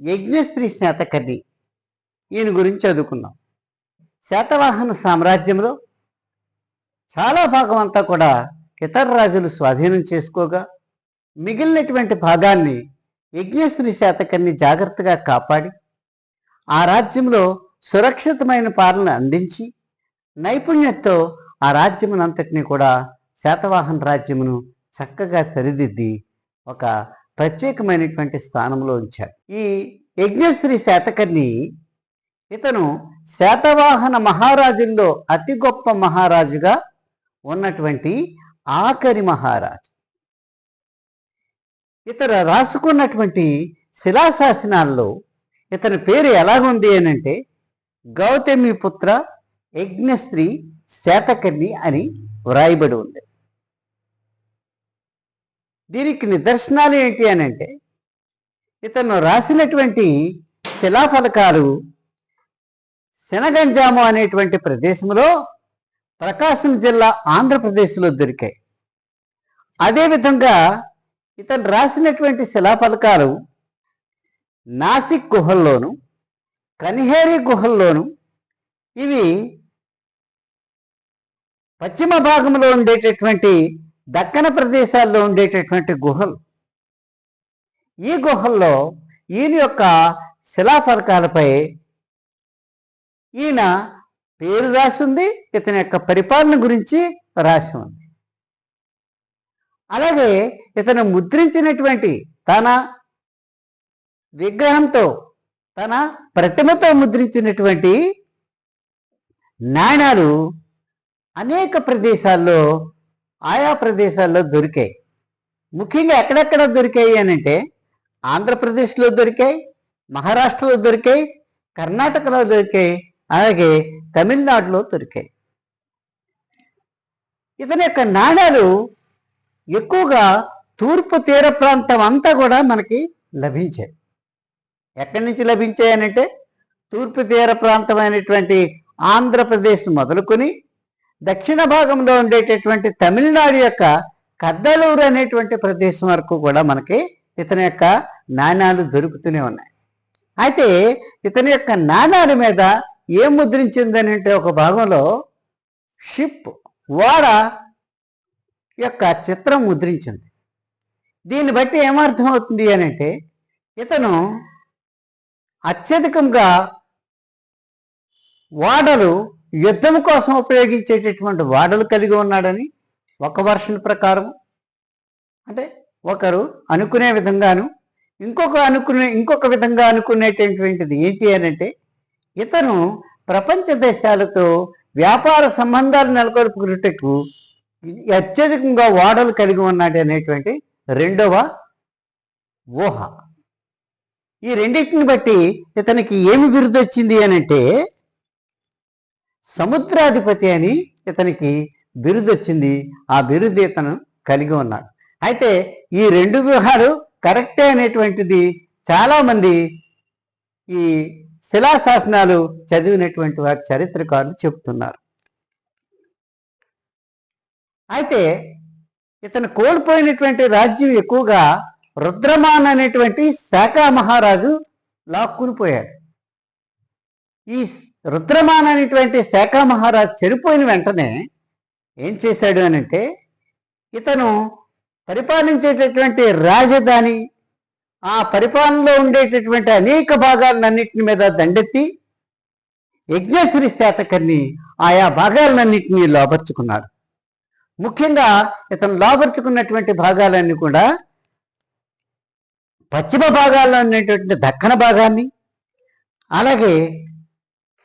యజ్ఞశ్రీ శాతకర్ణి. ఈయన గురించి చదువుకున్నాం శాతవాహన సామ్రాజ్యంలో చాలా భాగం అంతా కూడా ఇతర రాజులు స్వాధీనం చేసుకోగా మిగిలినటువంటి భాగాన్ని యజ్ఞశ్రీ శాతకర్ణి జాగ్రత్తగా కాపాడి ఆ రాజ్యంలో సురక్షితమైన పాలన అందించి నైపుణ్యంతో ఆ రాజ్యమునంతటిని కూడా శాతవాహన రాజ్యమును చక్కగా సరిదిద్ది ఒక ప్రత్యేకమైనటువంటి స్థానంలో ఉంచాడు. ఈ యజ్ఞశ్రీ శాతకర్ణి ఇతను శాతవాహన మహారాజుల్లో అతి గొప్ప మహారాజుగా ఉన్నటువంటి ఆఖరి మహారాజు. ఇతర రాసుకున్నటువంటి శిలాశాసనాల్లో ఇతని పేరు ఎలాగుంది అని అంటే గౌతమి పుత్ర యజ్ఞశ్రీ శాతకర్ణి అని వ్రాయబడి ఉంది. దీనికి నిదర్శనాలు ఏంటి అని అంటే ఇతను రాసినటువంటి శిలాఫలకాలు శనగంజాము అనేటువంటి ప్రదేశంలో ప్రకాశం జిల్లా ఆంధ్రప్రదేశ్లో దొరికాయి. అదేవిధంగా ఇతను రాసినటువంటి శిలాఫలకాలు నాసిక్ గుహల్లోను కనిహేరి గుహల్లోను ఇవి పశ్చిమ భాగంలో ఉండేటటువంటి దక్కన ప్రదేశాల్లో ఉండేటటువంటి గుహలు. ఈ గుహల్లో ఈయన యొక్క శిలాఫలకాలపై ఈయన పేరు రాసి ఉంది ఇతని యొక్క పరిపాలన గురించి రాసి ఉంది అలాగే ఇతను ముద్రించినటువంటి తన విగ్రహంతో తన ప్రతిమతో ముద్రించినటువంటి నాణాలు అనేక ప్రదేశాల్లో ఆయా ప్రదేశాల్లో దొరికాయి. ముఖ్యంగా ఎక్కడెక్కడ దొరికాయి అని అంటే ఆంధ్రప్రదేశ్లో దొరికాయి మహారాష్ట్రలో దొరికాయి కర్ణాటకలో దొరికాయి అలాగే తమిళనాడులో దొరికాయి. ఇతని యొక్క నాణాలు ఎక్కువగా తూర్పు తీర ప్రాంతం అంతా కూడా మనకి లభించాయి. ఎక్కడి నుంచి లభించాయి అని అంటే తూర్పు తీర ప్రాంతమైనటువంటి ఆంధ్రప్రదేశ్ మొదలుకొని దక్షిణ భాగంలో ఉండేటటువంటి తమిళనాడు యొక్క కద్దలూరు అనేటువంటి ప్రదేశం వరకు కూడా మనకి ఇతని యొక్క నాణాలు దొరుకుతూనే ఉన్నాయి. అయితే ఇతని యొక్క నాణాల మీద ఏం ముద్రించిందని అంటే ఒక భాగంలో షిప్ ఓడ యొక్క చిత్రం ముద్రించింది. దీన్ని బట్టి ఏమర్థమవుతుంది అని అంటే ఇతను అత్యధికంగా ఓడలు యుద్ధం కోసం ఉపయోగించేటటువంటి వాడలు కలిగి ఉన్నాడని ఒక వర్షన్ ప్రకారం అంటే ఒకరు అనుకునే విధంగాను ఇంకొక అనుకునే ఇంకొక విధంగా అనుకునేటటువంటిది ఏంటి అని అంటే ఇతను ప్రపంచ దేశాలతో వ్యాపార సంబంధాలు నెలకొల్పుకున్నట్టుకు అత్యధికంగా వాడలు కలిగి ఉన్నాడు అనేటువంటి రెండవ ఊహ. ఈ రెండింటిని బట్టి ఇతనికి ఏమి బిరుదు వచ్చింది అని అంటే సముద్రాధిపతి అని ఇతనికి బిరుదు వచ్చింది. ఆ బిరుదు ఇతను కలిగి ఉన్నాడు. అయితే ఈ రెండు వ్యూహాలు కరెక్టే అనేటువంటిది చాలామంది ఈ శిలాశాసనాలు చదివినటువంటి వారి చరిత్రకారులు చెబుతున్నారు అయితే ఇతను కోల్పోయినటువంటి రాజ్యం ఎక్కువగా రుద్రమాన్ అనేటువంటి శాఖా మహారాజు లాక్కుని పోయాడు ఈ రుద్రమాన్ అనేటువంటి శాఖా మహారాజు చనిపోయిన వెంటనే ఏం చేశాడు అని అంటే ఇతను పరిపాలించేటటువంటి రాజధాని ఆ పరిపాలనలో ఉండేటటువంటి అనేక భాగాలన్నింటిని మీద దండెత్తి యజ్ఞశ్రీ శాతకర్ణి ఆయా భాగాలన్నింటినీ లోపరుచుకున్నాడు ముఖ్యంగా ఇతను లోపరుచుకున్నటువంటి భాగాలన్నీ కూడా పశ్చిమ భాగాల్లో ఉన్నటువంటి దక్కన భాగాన్ని అలాగే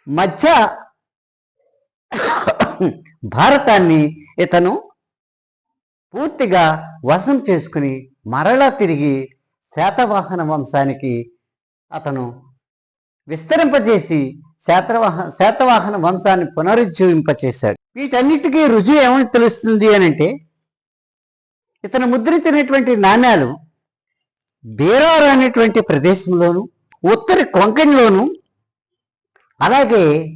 మధ్య భారతాన్ని ఇతను పూర్తిగా వశం చేసుకుని మరలా తిరిగి శాతవాహన వంశానికి అతను విస్తరింపజేసి శాతవాహ శాతవాహన వంశాన్ని పునరుజ్జీవింపచేశాడు. వీటన్నిటికీ రుజువు ఏమని తెలుస్తుంది అని అంటే ఇతను ముద్రించినటువంటి నాణ్యాలు బీరార్ అనేటువంటి ప్రదేశంలోను ఉత్తర కొంకణిలోను అలాగే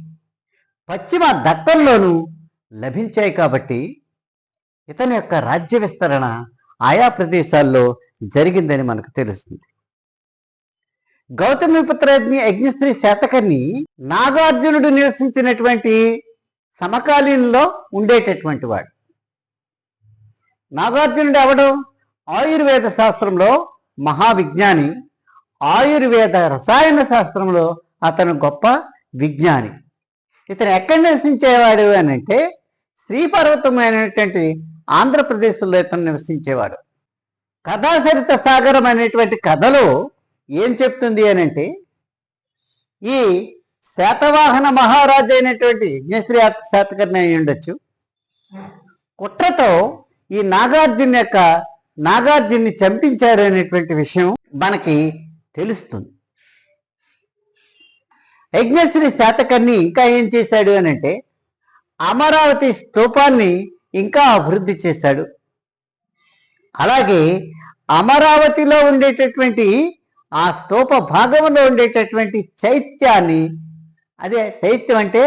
పశ్చిమ దక్కన్లోను లభించాయి కాబట్టి ఇతని యొక్క రాజ్య విస్తరణ ఆయా ప్రదేశాల్లో జరిగిందని మనకు తెలుస్తుంది. గౌతమిపుత్రజ్ఞ యజ్ఞశ్రీ శాతకర్ణి నాగార్జునుడు నివసించినటువంటి సమకాలీనంలో ఉండేటటువంటి వాడు. నాగార్జునుడు ఎవడు? ఆయుర్వేద శాస్త్రంలో మహావిజ్ఞాని. ఆయుర్వేద రసాయన శాస్త్రంలో అతను గొప్ప విజ్ఞాని. ఇతను ఎక్కడ నివసించేవాడు అని అంటే శ్రీపర్వతమైనటువంటి ఆంధ్రప్రదేశ్లో ఇతను నివసించేవాడు. కథాసరిత సాగరం అనేటువంటి కథలో ఏం చెప్తుంది అని అంటే ఈ శాతవాహన మహారాజు అయినటువంటి యజ్ఞశ్రీ శాతకర్ణి అయి ఉండొచ్చు. కుట్రతో ఈ నాగార్జున యొక్క నాగార్జున్ని చంపించారు అనేటువంటి విషయం మనకి తెలుస్తుంది. యజ్ఞశ్రీ శాతకర్ణి ఇంకా ఏం చేశాడు అని అంటే అమరావతి స్తూపాన్ని ఇంకా అభివృద్ధి చేశాడు. అలాగే అమరావతిలో ఉండేటటువంటి ఆ స్తూప భాగంలో ఉండేటటువంటి చైత్యాన్ని అదే చైత్యం అంటే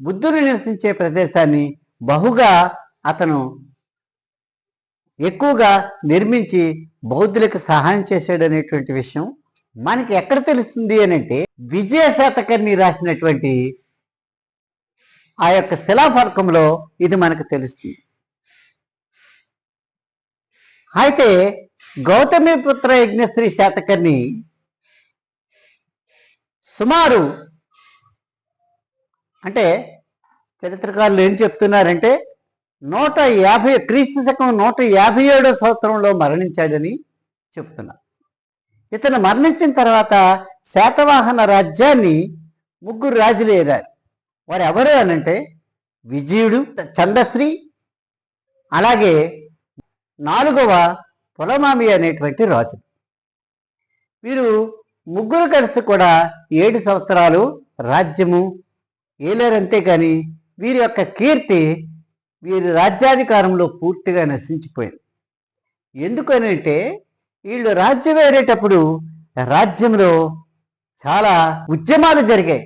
బుద్ధుడు నివసించే ప్రదేశాన్ని బహుగా అతను ఎక్కువగా నిర్మించి బౌద్ధులకు సహాయం చేశాడు అనేటువంటి విషయం మనకి ఎక్కడ తెలుస్తుంది అని అంటే విజయ శాతకర్ణి రాసినటువంటి ఆ యొక్క శిలాఫలకంలో ఇది మనకు తెలుస్తుంది. అయితే గౌతమి పుత్ర యజ్ఞశ్రీ శాతకర్ణి సుమారు అంటే చరిత్రకారులు ఏం చెప్తున్నారంటే నూట యాభై క్రీస్తు శకం నూట యాభై ఏడో సంవత్సరంలో మరణించాడని చెప్తున్నారు. ఇతను మరణించిన తర్వాత శాతవాహన రాజ్యాన్ని ముగ్గురు రాజులు ఏదారు వారు ఎవరు అనంటే విజయుడు చందశ్రీ అలాగే నాలుగవ పులమామి అనేటువంటి రాజు. వీరు ముగ్గురు కలిసి కూడా ఏడు సంవత్సరాలు రాజ్యము ఏలేరంతే కానీ వీరి యొక్క కీర్తి వీరి రాజ్యాధికారంలో పూర్తిగా నశించిపోయింది. ఎందుకని అంటే వీళ్ళు రాజ్యం వేరేటప్పుడు రాజ్యంలో చాలా ఉద్యమాలు జరిగాయి.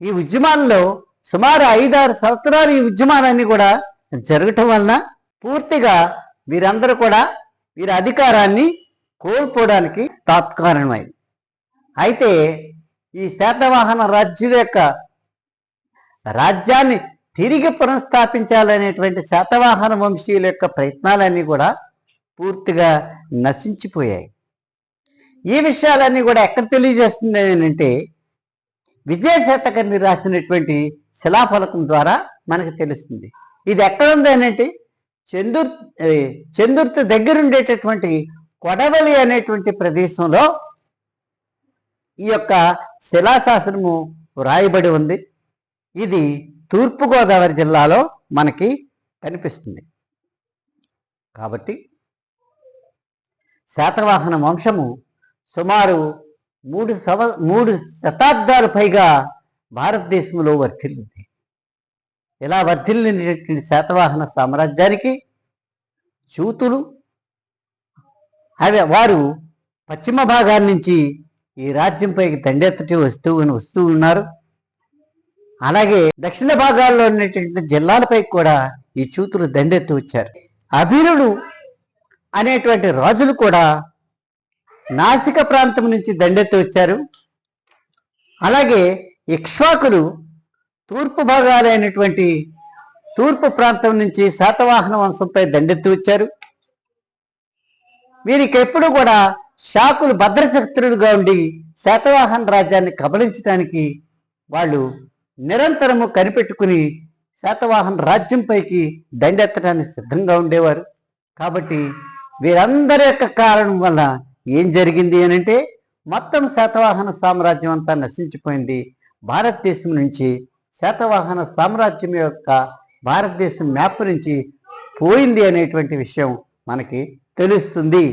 ఈ ఉద్యమాల్లో సుమారు ఐదారు సంవత్సరాలు ఈ ఉద్యమాలన్నీ కూడా జరగటం వలన పూర్తిగా వీరందరూ కూడా వీరి అధికారాన్ని కోల్పోవడానికి తాత్కారణమైంది అయితే ఈ శాతవాహన రాజ్యం యొక్క రాజ్యాన్ని తిరిగి పునఃస్థాపించాలనేటువంటి శాతవాహన వంశీయుల యొక్క ప్రయత్నాలన్నీ కూడా పూర్తిగా నశించిపోయాయి. ఈ విషయాలన్నీ కూడా ఎక్కడ తెలియజేస్తుంది అంటే విజయశతకర్ని రాసినటువంటి శిలాఫలకం ద్వారా మనకు తెలుస్తుంది. ఇది ఎక్కడ ఉంది అంటే చందుర్ చందుర్తి దగ్గర ఉండేటటువంటి కొడవలి అనేటువంటి ప్రదేశంలో ఈ యొక్క శిలాశాసనము వ్రాయబడి ఉంది. ఇది తూర్పుగోదావరి జిల్లాలో మనకి కనిపిస్తుంది. కాబట్టి శాతవాహన వంశము సుమారు మూడు సవ మూడు శతాబ్దాలు పైగా భారతదేశంలో వర్ధిల్లింది. ఇలా వర్ధిల్లినటువంటి శాతవాహన సామ్రాజ్యానికి చూతులు అవి వారు పశ్చిమ భాగాల నుంచి ఈ రాజ్యంపైకి దండెత్తటి వస్తూ వస్తూ ఉన్నారు. అలాగే దక్షిణ భాగాల్లో ఉన్నటువంటి జిల్లాలపై కూడా ఈ చూతులు దండెత్తి వచ్చారు. అభిరుడు అనేటువంటి రాజులు కూడా నాసిక ప్రాంతం నుంచి దండెత్తి వచ్చారు. అలాగే ఇక్ష్వాకులు తూర్పు భాగాలైనటువంటి తూర్పు ప్రాంతం నుంచి శాతవాహన వంశంపై దండెత్తి వచ్చారు. వీరికి ఎప్పుడు కూడా శాకులు భద్రచక్రుడుగా ఉండి శాతవాహన రాజ్యాన్ని కబలించడానికి వాళ్ళు నిరంతరము కనిపెట్టుకుని శాతవాహన రాజ్యంపైకి దండెత్తడానికి సిద్ధంగా ఉండేవారు. కాబట్టి వీరందరి యొక్క కారణం వల్ల ఏం జరిగింది అని అంటే మొత్తం శాతవాహన సామ్రాజ్యం అంతా నశించిపోయింది. భారతదేశం నుంచి శాతవాహన సామ్రాజ్యం యొక్క భారతదేశం మ్యాప్ నుంచి పోయింది అనేటువంటి విషయం మనకి తెలుస్తుంది.